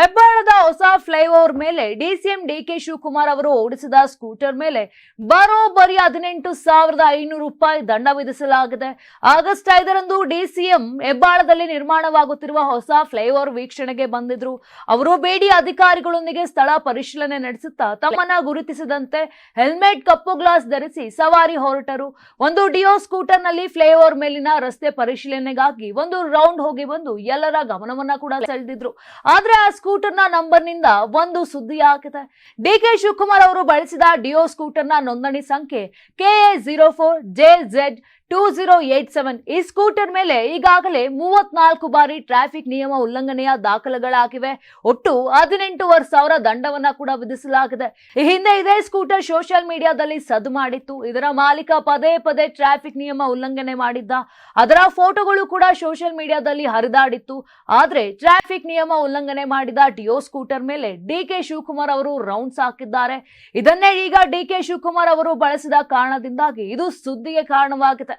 ಹೆಬ್ಬಾಳದ ಹೊಸ ಫ್ಲೈಓವರ್ ಮೇಲೆ DCM DK Shivakumar ಅವರು ಓಡಿಸಿದ ಸ್ಕೂಟರ್ ಮೇಲೆ ಬರೋಬ್ಬರಿ ಹದಿನೆಂಟು ಸಾವಿರದ ಐನೂರು ರೂಪಾಯಿ ದಂಡ ವಿಧಿಸಲಾಗಿದೆ. ಆಗಸ್ಟ್ ಐದರಂದು ಡಿಸಿಎಂ ಹೆಬ್ಬಾಳದಲ್ಲಿ ನಿರ್ಮಾಣವಾಗುತ್ತಿರುವ ಹೊಸ ಫ್ಲೈಓವರ್ ವೀಕ್ಷಣೆಗೆ ಬಂದಿದ್ರು. ಅವರು ಬೇಡಿ ಅಧಿಕಾರಿಗಳೊಂದಿಗೆ ಸ್ಥಳ ಪರಿಶೀಲನೆ ನಡೆಸುತ್ತಾ ತಮ್ಮನ್ನ ಗುರುತಿಸಿದಂತೆ ಹೆಲ್ಮೆಟ್, ಕಪ್ಪು ಗ್ಲಾಸ್ ಧರಿಸಿ ಸವಾರಿ ಹೊರಟರು. ಒಂದು ಡಿಯೋ ಸ್ಕೂಟರ್ನಲ್ಲಿ ಫ್ಲೈಓವರ್ ಮೇಲಿನ ರಸ್ತೆ ಪರಿಶೀಲನೆಗಾಗಿ ಒಂದು ರೌಂಡ್ ಹೋಗಿ ಬಂದು ಎಲ್ಲರ ಗಮನವನ್ನ ಕೂಡ ಸೆಳೆದಿದ್ರು. ಆದ್ರೆ ಆ ಸ್ಕೂಟರ್ನ ನಂಬರ್ನಿಂದ ಒಂದು ಸುದ್ದಿ ಹಾಕಿದೆ ಡಿ ಕೆ ಶಿವಕುಮಾರ್ ಅವರು ಬಳಸಿದ ಡಿಯೋ ಸ್ಕೂಟರ್ನ ನೋಂದಣಿ ಸಂಖ್ಯೆ K A zero four J Z two zero eight seven ಈ ಸ್ಕೂಟರ್ ಮೇಲೆ ಈಗಾಗಲೇ ಮೂವತ್ನಾಲ್ಕು ಬಾರಿ ಟ್ರಾಫಿಕ್ ನಿಯಮ ಉಲ್ಲಂಘನೆಯ ದಾಖಲೆಗಳಾಗಿವೆ. ಒಟ್ಟು ಹದಿನೆಂಟೂವರೆ ಸಾವಿರ ದಂಡವನ್ನ ಕೂಡ ವಿಧಿಸಲಾಗಿದೆ. ಈ ಹಿಂದೆ ಇದೇ ಸ್ಕೂಟರ್ ಸೋಷಿಯಲ್ ಮೀಡಿಯಾದಲ್ಲಿ ಸದ್ದು ಮಾಡಿತ್ತು. ಇದರ ಮಾಲೀಕ ಪದೇ ಪದೇ ಟ್ರಾಫಿಕ್ ನಿಯಮ ಉಲ್ಲಂಘನೆ ಮಾಡಿದ್ದ. ಅದರ ಫೋಟೋಗಳು ಕೂಡ ಸೋಷಿಯಲ್ ಮೀಡಿಯಾದಲ್ಲಿ ಹರಿದಾಡಿತ್ತು. ಆದ್ರೆ ಟ್ರಾಫಿಕ್ ನಿಯಮ ಉಲ್ಲಂಘನೆ ಮಾಡಿದ ಡಿಯೋ ಸ್ಕೂಟರ್ ಮೇಲೆ ಡಿ ಕೆ ಶಿವಕುಮಾರ್ ಅವರು ರೌಂಡ್ಸ್ ಹಾಕಿದ್ದಾರೆ. ಇದನ್ನೇ ಈಗ ಡಿ ಕೆ ಶಿವಕುಮಾರ್ ಅವರು ಬಳಸಿದ ಕಾರಣದಿಂದಾಗಿ ಇದು ಸುದ್ದಿಗೆ ಕಾರಣವಾಗಿದೆ.